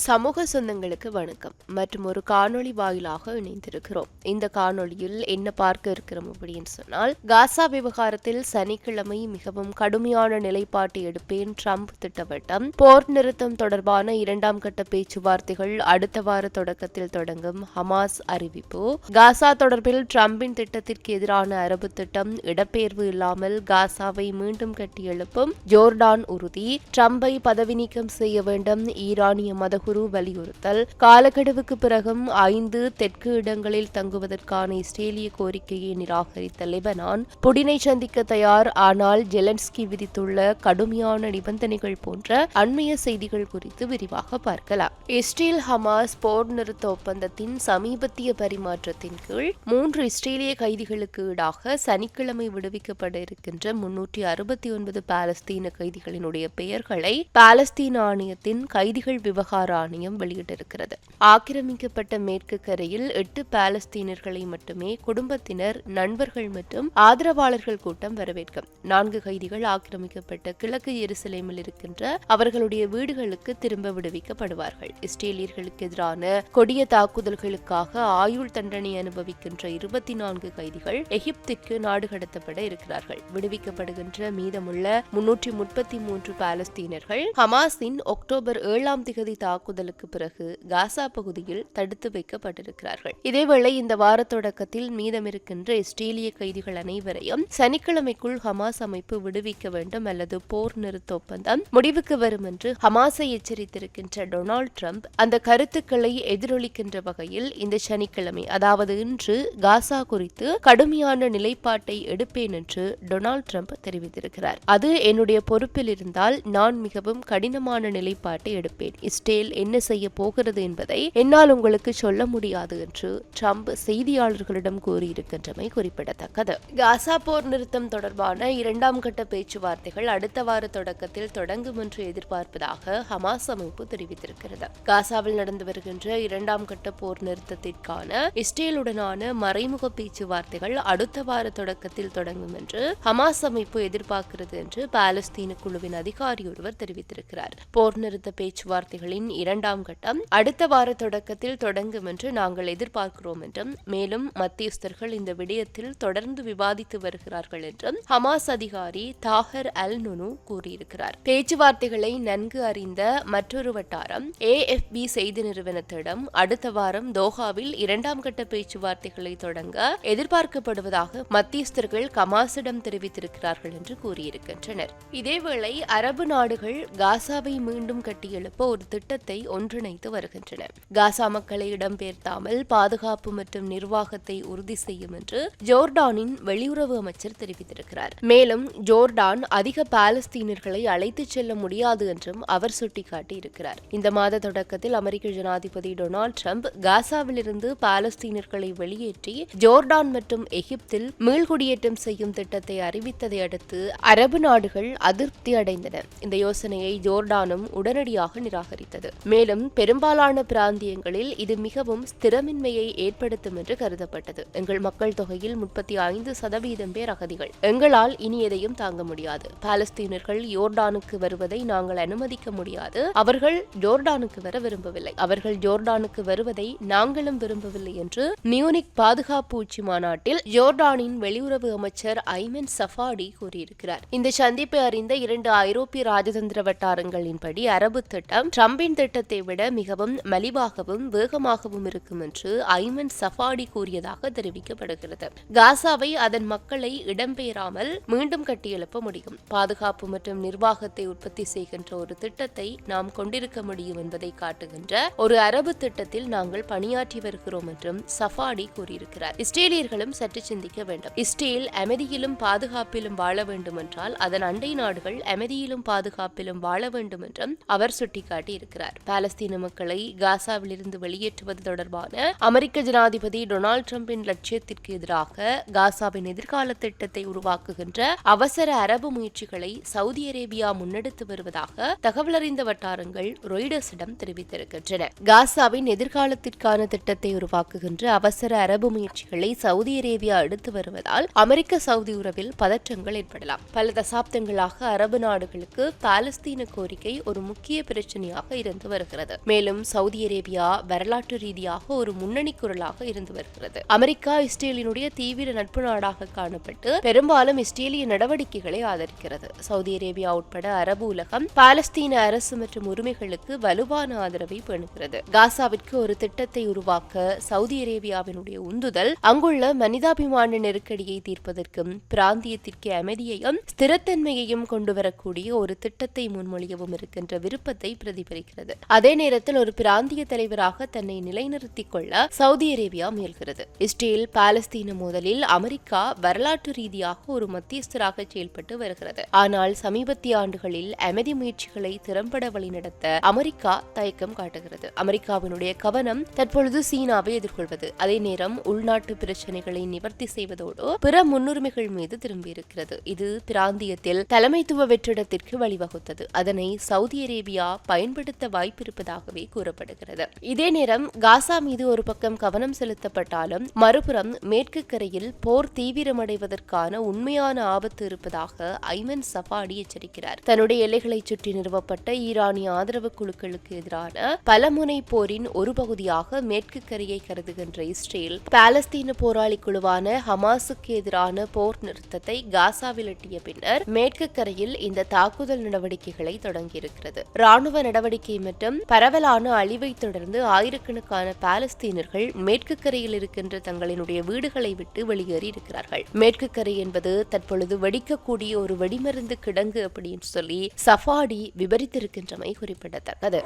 சமூக சொந்தங்களுக்கு வணக்கம். மற்றும் ஒரு காணொளி வாயிலாக இணைந்திருக்கிறோம். இந்த காணொளியில் என்ன பார்க்க இருக்கிறோம் அப்படின்னு சொன்னால் காசா விவகாரத்தில் சனிக்கிழமை மிகவும் கடுமையான நிலைப்பாட்டை எடுப்பேன் ட்ரம்ப் திட்டவட்டம். போர் நிறுத்தம் தொடர்பான இரண்டாம் கட்ட பேச்சுவார்த்தைகள் அடுத்த வார தொடக்கத்தில் தொடங்கும் ஹமாஸ் அறிவிப்பு. காசா தொடர்பில் ட்ரம்பின் திட்டத்திற்கு எதிரான அரபு திட்டம் இடப்பெயர்வு இல்லாமல் காசாவை மீண்டும் கட்டியெழுப்பும் ஜோர்டான் உறுதி. ட்ரம்பை பதவி நீக்கம் செய்ய வேண்டும் ஈரானிய குரு வலியுறுத்தல். காலக்கெடுவுக்கு பிறகும் ஐந்து தெற்கு இடங்களில் தங்குவதற்கான இஸ்ரேலிய கோரிக்கையை நிராகரித்த லெபனான் புடினை சந்திக்க தயார் ஆனால் ஜெலன்ஸ்கி விதித்துள்ள கடுமையான நிபந்தனைகள் போன்ற அண்மைய செய்திகள் குறித்து விரிவாக பார்க்கலாம். இஸ்ரேல் ஹமாஸ் போர் நிறுத்த ஒப்பந்தத்தின் சமீபத்திய பரிமாற்றத்தின் கீழ் மூன்று இஸ்ரேலிய கைதிகளுக்கு ஈடாக சனிக்கிழமை விடுவிக்கப்பட இருக்கின்ற முன்னூற்றி அறுபத்தி ஒன்பது பாலஸ்தீன கைதிகளினுடைய பெயர்களை பாலஸ்தீன ஆணையத்தின் கைதிகள் விவகார ஆணையம் வெளியிட்டிருக்கிறது. ஆக்கிரமிக்கப்பட்ட மேற்கு கரையில் எட்டு பாலஸ்தீனர்களை மட்டுமே குடும்பத்தினர் நண்பர்கள் மற்றும் ஆதரவாளர்கள் கூட்டம் வரவேற்கும். நான்கு கைதிகள் ஆக்கிரமிக்கப்பட்ட கிழக்கு எருசலேமில் இருக்கின்ற அவர்களுடைய வீடுகளுக்கு திரும்ப விடுவிக்கப்படுவார்கள். இஸ்ரேலியர்களுக்கு எதிரான கொடிய தாக்குதல்களுக்காக ஆயுள் தண்டனை அனுபவிக்கின்ற இருபத்தி நான்கு கைதிகள் எகிப்துக்கு நாடு கடத்தப்பட இருக்கிறார்கள். விடுவிக்கப்படுகின்ற மீதமுள்ள முன்னூற்றி முப்பத்தி மூன்று பாலஸ்தீனர்கள் ஹமாஸின் அக்டோபர் ஏழாம் திகதி தாக்குதலுக்கு பிறகு காசா பகுதியில் தடுத்து வைக்கப்பட்டிருக்கிறார்கள். இதேவேளை இந்த வார தொடக்கத்தில் மீதமிருக்கின்ற இஸ்ரேலிய கைதிகள் அனைவரையும் சனிக்கிழமைக்குள் ஹமாஸ் அமைப்பு விடுவிக்க வேண்டும் அல்லது போர் நிறுத்த ஒப்பந்தம் முடிவுக்கு வரும் என்று ஹமாஸை எச்சரித்திருக்கின்ற டொனால்டு ட்ரம்ப் அந்த கருத்துக்களை எதிரொலிக்கின்ற வகையில் இந்த சனிக்கிழமை அதாவது இன்று காசா குறித்து கடுமையான நிலைப்பாட்டை எடுப்பேன் என்று டொனால்டு ட்ரம்ப் தெரிவித்திருக்கிறார். அது என்னுடைய பொறுப்பில் இருந்தால் நான் மிகவும் கடினமான நிலைப்பாட்டை எடுப்பேன். இஸ்ரேல் என்ன செய்ய போகிறது என்பதை என்னால் உங்களுக்கு சொல்ல முடியாது என்று ட்ரம்ப் செய்தியாளர்களிடம் கூறியிருக்கின்றமை குறிப்பிடத்தக்கது. காசா போர் நிறுத்தம் தொடர்பான இரண்டாம் கட்ட பேச்சுவார்த்தைகள் அடுத்த வார தொடக்கத்தில் தொடங்கும் என்று எதிர்பார்ப்பதாக ஹமாஸ் அமைப்பு தெரிவித்திருக்கிறது. காசாவில் நடந்து வருகின்ற இரண்டாம் கட்ட போர் நிறுத்தத்திற்கான இஸ்ரேலுடனான மறைமுக பேச்சுவார்த்தைகள் அடுத்த வார தொடக்கத்தில் தொடங்கும் என்று ஹமாஸ் அமைப்பு எதிர்பார்க்கிறது என்று பாலஸ்தீன குழுவின் அதிகாரி ஒருவர் தெரிவித்திருக்கிறார். போர் நிறுத்த பேச்சுவார்த்தைகளின் இரண்டாம் கட்டம். அடுத்த வார தொடக்கத்தில் தொடங்கும் என்று நாங்கள் எதிர்பார்க்கிறோம் என்றும் மேலும் மத்தியஸ்தர்கள் இந்த விடயத்தில் தொடர்ந்து விவாதித்து வருகிறார்கள் என்றும் ஹமாஸ் அதிகாரி தாஹர் அல் நுனு கூறியிருக்கிறார். பேச்சுவார்த்தைகளை நன்கு அறிந்த மற்றொரு வட்டாரம் ஏஎஃப்பி செய்தி நிறுவனத்திடம் அடுத்த வாரம் தோஹாவில் இரண்டாம் கட்ட பேச்சுவார்த்தைகளை தொடங்க எதிர்பார்க்கப்படுவதாக மத்தியஸ்தர்கள் கமாசிடம் தெரிவித்திருக்கிறார்கள் என்று கூறியிருக்கின்றனர். இதேவேளை அரபு நாடுகள் காசாவை மீண்டும் கட்டியெழுப்ப ஒரு திட்டத்தை ஒன்றிணைத்து வருகின்றன காசா மக்களை இடம்பெயர்த்தாமல் பாதுகாப்பு மற்றும் நிர்வாகத்தை உறுதி செய்யும் என்று ஜோர்டானின் வெளியுறவு அமைச்சர் தெரிவித்திருக்கிறார். மேலும் ஜோர்டான் அதிக பாலஸ்தீனர்களை அழைத்துச் செல்ல முடியாது என்றும் அவர் சுட்டிக்காட்டியிருக்கிறார். இந்த மாத தொடக்கத்தில் அமெரிக்க ஜனாதிபதி டொனால்டு ட்ரம்ப் காசாவிலிருந்து பாலஸ்தீனர்களை வெளியேற்றி ஜோர்டான் மற்றும் எகிப்தில் மீள்குடியேற்றம் செய்யும் திட்டத்தை அறிவித்ததை அடுத்து அரபு நாடுகள் அதிருப்தி அடைந்தன இந்த யோசனையை ஜோர்டானும் உடனடியாக நிராகரித்தது. மேலும் பெரும்பாலான பிராந்தியங்களில் இது மிகவும் ஸ்திரமின்மையை ஏற்படுத்தும் என்று கருதப்பட்டது. எங்கள் மக்கள் தொகையில் முப்பத்தி ஐந்து சதவீதம் பேர் அகதிகள். எங்களால் இனி எதையும் தாங்க முடியாது. பாலஸ்தீனர்கள் யோர்டானுக்கு வருவதை நாங்கள் அனுமதிக்க முடியாது. அவர்கள் ஜோர்டானுக்கு வர விரும்பவில்லை. அவர்கள் ஜோர்டானுக்கு வருவதை நாங்களும் விரும்பவில்லை என்று மியூனிக் பாதுகாப்பு உச்சி மாநாட்டில் ஜோர்டானின் வெளியுறவு அமைச்சர் ஐமன் சஃபாடி கூறியிருக்கிறார். இந்த சந்திப்பை அறிந்த இரண்டு ஐரோப்பிய ராஜதந்திர வட்டாரங்களின்படி அரபு திட்டம் ட்ரம்பின் திட்டத்தை விட மிகவும் மலிவாகவும் வேகமாகவும் இருக்கும் என்று ஐமன் சஃபாடி கூறியதாக தெரிவிக்கப்படுகிறது. காசாவை அதன் மக்களை இடம்பெயராமல் மீண்டும் கட்டியெழுப்ப முடியும். பாதுகாப்பு மற்றும் நிர்வாகத்தை உற்பத்தி செய்கின்ற ஒரு திட்டத்தை நாம் கொண்டிருக்க முடியும் என்பதை காட்டுகின்ற ஒரு அரபு திட்டத்தில் நாங்கள் பணியாற்றி வருகிறோம் என்றும் சஃபாடி கூறியிருக்கிறார். இஸ்ரேலியர்களும் சற்று சிந்திக்க வேண்டும். இஸ்ரேல் அமைதியிலும் பாதுகாப்பிலும் வாழ வேண்டும் என்றால் அதன் அண்டை நாடுகள் அமைதியிலும் பாதுகாப்பிலும் வாழ வேண்டும் என்றும் அவர் சுட்டிக்காட்டி இருக்கிறார் பாலஸ்தீன மக்களை காசாவிலிருந்து வெளியேற்றுவது தொடர்பான அமெரிக்க ஜனாதிபதி டொனால்டு டிரம்பின் லட்சியத்திற்கு எதிராக காசாவின் எதிர்கால திட்டத்தை உருவாக்குகின்ற அவசர அரபு முயற்சிகளை சவுதி அரேபியா முன்னெடுத்து வருவதாக தகவல் அறிந்த வட்டாரங்கள் ரொய்டர்ஸிடம் தெரிவித்திருக்கின்றன. காசாவின் எதிர்காலத்திற்கான திட்டத்தை உருவாக்குகின்ற அவசர அரபு முயற்சிகளை சவுதி அரேபியா எடுத்து வருவதால் அமெரிக்க சவுதி உறவில் பதற்றங்கள் ஏற்படலாம். பல தசாப்தங்களாக அரபு நாடுகளுக்கு பாலஸ்தீன கோரிக்கை ஒரு முக்கிய பிரச்சனையாக இருந்து வருகிறது. மேலும் சவுதி அரேபியா வரலாற்று ரீதியாக ஒரு முன்னணி குரலாக இருந்து வருகிறது. அமெரிக்கா இஸ்ரேலினுடைய தீவிர நட்பு நாடாக காணப்பட்டு பெரும்பாலும் இஸ்ரேலிய நடவடிக்கைகளை ஆதரிக்கிறது. சவுதி அரேபியா உட்பட அரபு உலகம் பாலஸ்தீன அரசு மற்றும் உரிமைகளுக்கு வலுவான ஆதரவை பேணுகிறது. காசாவிற்கு ஒரு திட்டத்தை உருவாக்க சவுதி அரேபியாவினுடைய உந்துதல் அங்குள்ள மனிதாபிமான நெருக்கடியை தீர்ப்பதற்கும் பிராந்தியத்திற்கு அமைதியையும் ஸ்திரத்தன்மையையும் கொண்டு வரக்கூடிய ஒரு திட்டத்தை முன்மொழியவும் இருக்கின்ற விருப்பத்தை பிரதிபலிக்கிறது. அதே நேரத்தில் ஒரு பிராந்திய தலைவராக தன்னை நிலைநிறுத்திக் கொள்ள சவுதி அரேபியா முயல்கிறது. இஸ்ரேல் பாலஸ்தீன மோதலில் அமெரிக்கா வரலாற்று ரீதியாக ஒரு மத்தியஸ்தராக செயல்பட்டு வருகிறது. ஆனால் சமீபத்திய ஆண்டுகளில் அமைதி முயற்சிகளை திறம்பட வழிநடத்த அமெரிக்கா தயக்கம் காட்டுகிறது. அமெரிக்காவினுடைய கவனம் தற்பொழுது சீனாவை எதிர்கொள்வது. அதே நேரம் உள்நாட்டு பிரச்சனைகளை நிவர்த்தி செய்வதோடு பிற முன்னுரிமைகள் மீது திரும்பியிருக்கிறது. இது பிராந்தியத்தில் தலைமைத்துவ வெற்றிடத்திற்கு வழிவகுத்தது. அதனை சவுதி அரேபியா பயன்படுத்த வாய்ப்பிருப்பதாகவே கூறப்படுகிறது. இதே நேரம் காசா மீது ஒரு பக்கம் கவனம் செலுத்தப்பட்டாலும் மறுபுறம் மேற்கு கரையில் போர் தீவிரமடைவதற்கான உண்மையான ஆபத்து இருப்பதாக ஐமன் சஃபாடி எச்சரிக்கிறார். தன்னுடைய எல்லைகளை சுற்றி நிறுவப்பட்ட ஈரானிய ஆதரவு குழுக்களுக்கு எதிரான பலமுனை போரின் ஒரு பகுதியாக மேற்கு கரையை கருதுகின்ற இஸ்ரேல் பாலஸ்தீன போராளி குழுவான ஹமாஸுக்கு எதிரான போர் நிறுத்தத்தை காசாவில் எட்டிய பின்னர் மேற்கு கரையில் இந்த தாக்குதல் நடவடிக்கைகளை தொடங்கியிருக்கிறது. ராணுவ நடவடிக்கை மற்றும் பரவலான அழிவை தொடர்ந்து ஆயிரக்கணக்கான பாலஸ்தீனர்கள் மேற்கு கரையில் இருக்கின்ற தங்களினுடைய வீடுகளை விட்டு வெளியேறி இருக்கிறார்கள். மேற்கு கரை என்பது தற்பொழுது வெடிக்கக்கூடிய ஒரு வெடிமருந்து கிடங்கு அப்படின்னு சொல்லி சஃபாடி விபரித்திருக்கின்றமை குறிப்பிடத்தக்கது.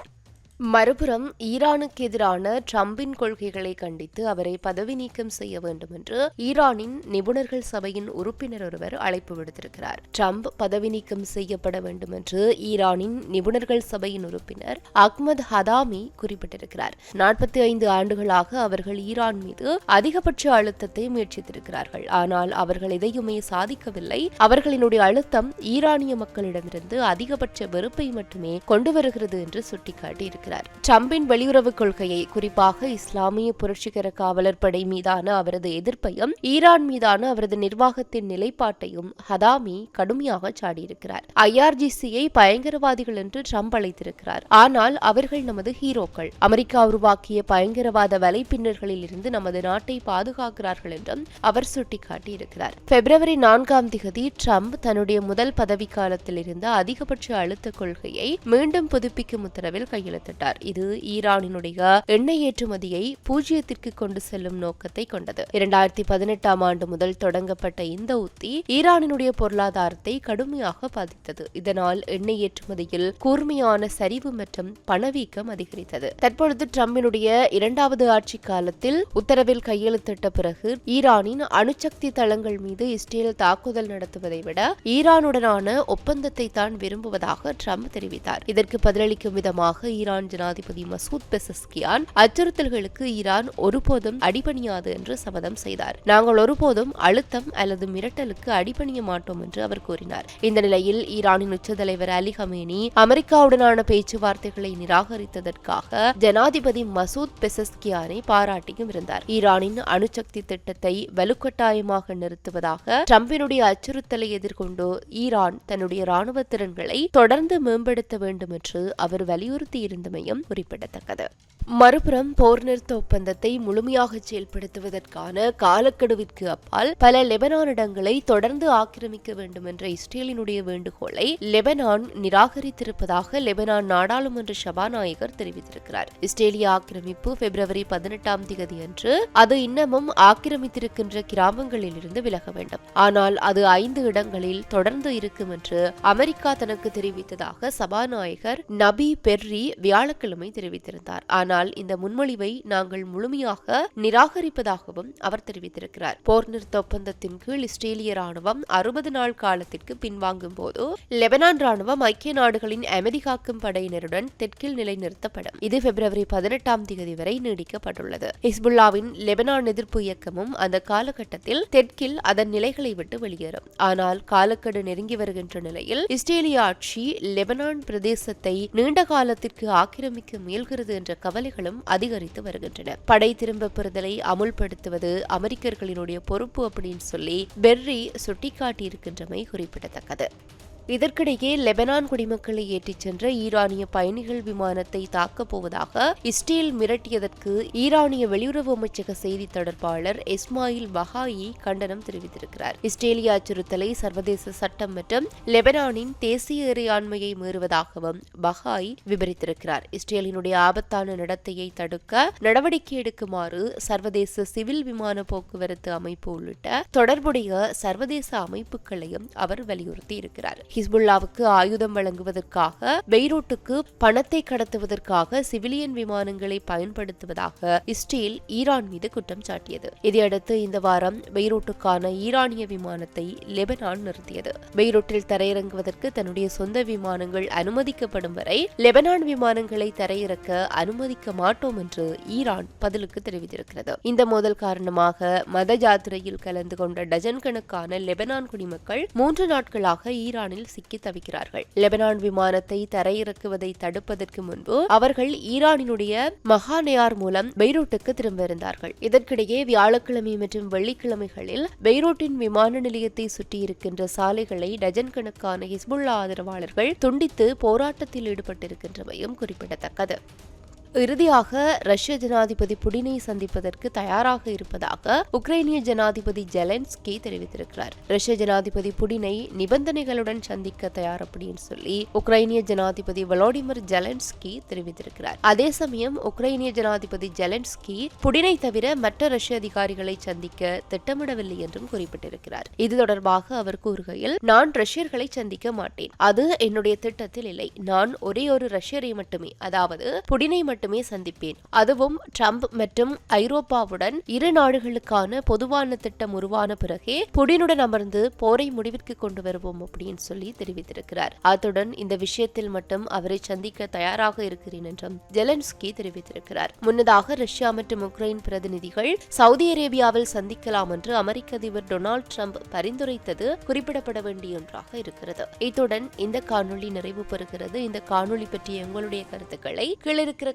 மறுபுறம் ஈரானுக்கு எதிரான ட்ரம்பின் கொள்கைகளை கண்டித்து அவரை பதவி நீக்கம் செய்ய வேண்டும் என்று ஈரானின் நிபுணர்கள் சபையின் உறுப்பினர் ஒருவர் அழைப்பு விடுத்திருக்கிறார். ட்ரம்ப் பதவி நீக்கம் செய்யப்பட வேண்டும் என்று ஈரானின் நிபுணர்கள் சபையின் உறுப்பினர் அஹ்மத் ஹதாமி குறிப்பிட்டிருக்கிறார். நாற்பத்தி ஐந்து ஆண்டுகளாக அவர்கள் ஈரான் மீது அதிகபட்ச அழுத்தத்தை முயற்சித்திருக்கிறார்கள். ஆனால் அவர்கள் எதையுமே சாதிக்கவில்லை. அவர்களினுடைய அழுத்தம் ஈரானிய மக்களிடமிருந்து அதிகபட்ச வெறுப்பை மட்டுமே கொண்டு வருகிறது என்று சுட்டிக்காட்டியிருக்கிறார். கூறியிருக்கிறார் டிரம்பின் வெளியுறவு கொள்கையை குறிப்பாக இஸ்லாமிய புரட்சிகர காவலர் படை மீதான அவரது எதிர்ப்பையும் ஈரான் மீதான அவரது நிர்வாகத்தின் நிலைப்பாட்டையும் ஹதாமி கடுமையாக சாடியிருக்கிறார். ஐஆர்ஜிசியை பயங்கரவாதிகள் என்று ட்ரம்ப் அழைத்திருக்கிறார். ஆனால் அவர்கள் நமது ஹீரோக்கள். அமெரிக்கா உருவாக்கிய பயங்கரவாத வலைப்பின்னர்களில் இருந்து நமது நாட்டை பாதுகாக்கிறார்கள் என்றும் அவர் சுட்டிக்காட்டியிருக்கிறார். பிப்ரவரி நான்காம் திகதி ட்ரம்ப் தன்னுடைய முதல் பதவிக்காலத்தில் இருந்த அதிகபட்ச அழுத்த கொள்கையை மீண்டும் புதுப்பிக்கும் உத்தரவில் கையெழுத்திட்டார். வெளியிட்டார் இது ஈரானினுடைய எண்ணெய் ஏற்றுமதியை பூஜ்ஜியத்திற்கு கொண்டு செல்லும் நோக்கத்தை கொண்டது. இரண்டாயிரத்தி பதினெட்டாம் ஆண்டு முதல் தொடங்கப்பட்ட இந்த உத்தி ஈரானினுடைய பொருளாதாரத்தை கடுமையாக பாதித்தது. இதனால் எண்ணெய் ஏற்றுமதியில் கூர்மையான சரிவு மற்றும் பணவீக்கம் அதிகரித்தது. தற்பொழுது டிரம்பினுடைய இரண்டாவது ஆட்சி காலத்தில் உத்தரவில் கையெழுத்திட்ட பிறகு ஈரானின் அணுசக்தி தளங்கள் மீது இஸ்ரேல் தாக்குதல் நடத்துவதை விட ஈரானுடனான ஒப்பந்தத்தை தான் விரும்புவதாக ட்ரம்ப் தெரிவித்தார். இதற்கு பதிலளிக்கும் விதமாக ஈரான் ஈரான் ஜனாதிபதி மசூத் பெசஸ்கியான் அச்சுறுத்தல்களுக்கு ஈரான் ஒருபோதும் அடிபணியாது என்று சபதம் செய்தார். நாங்கள் ஒருபோதும் அழுத்தம் அல்லது மிரட்டலுக்கு அடிபணிய மாட்டோம் என்று அவர் கூறினார். இந்த நிலையில் ஈரானின் உச்ச தலைவர் அலி ஹமேனி அமெரிக்காவுடனான பேச்சுவார்த்தைகளை நிராகரித்ததற்காக ஜனாதிபதி மசூத் பெசஸ்கியானை பாராட்டியும் இருந்தார். ஈரானின் அணுசக்தி திட்டத்தை வலுக்கட்டாயமாக நிறுத்துவதாக டிரம்பினுடைய அச்சுறுத்தலை எதிர்கொண்டு ஈரான் தன்னுடைய ராணுவ திறன்களை தொடர்ந்து மேம்படுத்த வேண்டும் என்று அவர் வலியுறுத்தியிருந்தமையும் குறிப்பிடத்தக்கது. மறுபுறம் போர் நிறுத்த ஒப்பந்தத்தை முழுமையாக செயல்படுத்துவதற்கான காலக்கெடுவிற்கு அப்பால் பல லெபனான் இடங்களை தொடர்ந்து ஆக்கிரமிக்க வேண்டும் என்ற இஸ்ரேலினுடைய வேண்டுகோளை லெபனான் நிராகரித்திருப்பதாக லெபனான் நாடாளுமன்ற சபாநாயகர் தெரிவித்திருக்கிறார். இஸ்ரேலிய ஆக்கிரமிப்பு பிப்ரவரி பதினெட்டாம் தேதி அன்று அது இன்னமும் ஆக்கிரமித்திருக்கின்ற கிராமங்களில் இருந்து விலக வேண்டும். ஆனால் அது ஐந்து இடங்களில் தொடர்ந்து இருக்கும் என்று அமெரிக்கா தனக்கு தெரிவித்ததாக சபாநாயகர் நபி பெர்ரி வியாழ வியாழக்கிழமை தெரிவித்திருந்தார். ஆனால் இந்த முன்மொழிவை நாங்கள் முழுமையாக நிராகரிப்பதாகவும் அவர் தெரிவித்திருக்கிறார். போர் நிறுத்த ஒப்பந்தத்தின் கீழ் இஸ்ரேலிய ராணுவம் அறுபது நாள் காலத்திற்கு பின்வாங்கும் போது லெபனான் ராணுவம் ஐக்கிய நாடுகளின் அமைதி காக்கும் படையினருடன் தெற்கில் நிலைநிறுத்தப்படும். இது பிப்ரவரி பதினெட்டாம் தேதி வரை நீடிக்கப்பட்டுள்ளது. ஹிஸ்புல்லாவின் லெபனான் எதிர்ப்பு இயக்கமும் அந்த காலகட்டத்தில் தெற்கில் அதன் நிலைகளை விட்டு வெளியேறும். ஆனால் காலக்கெடு நெருங்கி வருகின்ற நிலையில் இஸ்ரேலிய ஆட்சி லெபனான் பிரதேசத்தை நீண்ட காலத்திற்கு ஆக்கிரமிக்க முயல்கிறது என்ற கவலைகளும் அதிகரித்து வருகின்றன. படை திரும்ப பெறுதலை அமுல்படுத்துவது அமெரிக்கர்களினுடைய பொறுப்பு அப்படின்னு சொல்லி பெர்ரி சுட்டிக்காட்டியிருக்கின்றமை குறிப்பிடத்தக்கது. இதற்கிடையே லெபனான் குடிமக்களை ஏற்றிச் சென்ற ஈரானிய பயணிகள் விமானத்தை தாக்கப் போவதாக இஸ்ரேல் மிரட்டியதற்கு ஈரானிய வெளியுறவு அமைச்சக செய்தி தொடர்பாளர் இஸ்மாயில் பஹாயி கண்டனம் தெரிவித்திருக்கிறார். இஸ்ரேலிய அச்சுறுத்தலை சர்வதேச சட்டம் மற்றும் லெபனானின் தேசிய இறையாண்மையை மீறுவதாகவும் பஹாய் விவரித்திருக்கிறார். இஸ்ரேலினுடைய ஆபத்தான நடத்தையை தடுக்க நடவடிக்கை எடுக்குமாறு சர்வதேச சிவில் விமான போக்குவரத்து அமைப்பு உள்ளிட்ட தொடர்புடைய சர்வதேச அமைப்புகளையும் அவர் வலியுறுத்தி இருக்கிறார் ஹிஸ்புல்லாவுக்கு ஆயுதம் வழங்குவதற்காக பெய்ரூட்டுக்கு பணத்தை கடத்துவதற்காக சிவிலியன் விமானங்களை பயன்படுத்துவதாக இஸ்ரேல் ஈரான் மீது குற்றம் சாட்டியது. இதையடுத்து இந்த வாரம் பெய்ரூட்டுக்கான ஈரானிய விமானத்தை லெபனான் நிறுத்தியது. பெய்ரூட்டில் தரையிறங்குவதற்கு தன்னுடைய சொந்த விமானங்கள் அனுமதிக்கப்படும் வரை லெபனான் விமானங்களை தரையிறக்க அனுமதிக்க மாட்டோம் என்று ஈரான் பதிலுக்கு தெரிவித்திருக்கிறது. இந்த மோதல் காரணமாக மத ஜாத்திரையில் கலந்து கொண்ட டஜன் கணக்கான லெபனான் குடிமக்கள் மூன்று நாட்களாக ஈரானில் சிக்கி தவிக்கிறார்கள். லெபனான் விமானத்தை தரையிறக்குவதை தடுப்பதற்கு முன்பு அவர்கள் ஈரானினுடைய மகானயார் மூலம் பெய்ரூட்டுக்கு திரும்ப இருந்தார்கள். இதற்கிடையே வியாழக்கிழமை மற்றும் வெள்ளிக்கிழமைகளில் பெய்ரூட்டின் விமான நிலையத்தை சுற்றியிருக்கின்ற சாலைகளை டஜன் கணக்கான ஹிஸ்புல்லா ஆதரவாளர்கள் துண்டித்து போராட்டத்தில் ஈடுபட்டிருக்கின்றமையும் குறிப்பிடத்தக்கது. இறுதியாக ரஷ்ய ஜனாதிபதி புடினை சந்திப்பதற்கு தயாராக இருப்பதாக உக்ரைனிய ஜனாதிபதி ஜெலன்ஸ்கி தெரிவித்திருக்கிறார். ரஷ்ய ஜனாதிபதி புடினை நிபந்தனைகளுடன் சந்திக்க தயார் அப்படின்னு சொல்லி உக்ரைனிய ஜனாதிபதி வலோடிமிர் ஜெலன்ஸ்கி தெரிவித்திருக்கிறார். அதே சமயம் உக்ரைனிய ஜனாதிபதி ஜெலன்ஸ்கி புடினை தவிர மற்ற ரஷ்ய அதிகாரிகளை சந்திக்க திட்டமிடவில்லை என்றும் குறிப்பிட்டிருக்கிறார். இது தொடர்பாக அவர் கூறுகையில் நான் ரஷ்யர்களை சந்திக்க மாட்டேன். அது என்னுடைய திட்டத்தில் இல்லை. நான் ஒரே ஒரு ரஷ்யரை மட்டுமே. அதாவது புடினை மட்டும் மட்டுமே சந்திப்பேன். அதுவும் ட்ரம்ப் மற்றும் ஐரோப்பாவுடன் இரு நாடுகளுக்கான பொதுவான திட்டம் உருவான பிறகே புடினுடன் அமர்ந்து போரை முடிவிற்கு கொண்டு வருவோம் அப்படின்னு சொல்லி தெரிவித்திருக்கிறார். அத்துடன் இந்த விஷயத்தில் மட்டும் அவரை சந்திக்க தயாராக இருக்கிறேன் என்றும் ஜெலன்ஸ்கி தெரிவித்திருக்கிறார். முன்னதாக ரஷ்யா மற்றும் உக்ரைன் பிரதிநிதிகள் சவுதி அரேபியாவில் சந்திக்கலாம் என்று அமெரிக்க அதிபர் டொனால்டு ட்ரம்ப் பரிந்துரைத்தது குறிப்பிடப்பட வேண்டிய ஒன்றாக இருக்கிறது. இத்துடன் இந்த காணொலி நிறைவு பெறுகிறது. இந்த காணொலி பற்றிய உங்களுடைய கருத்துக்களை கீழிருக்கிற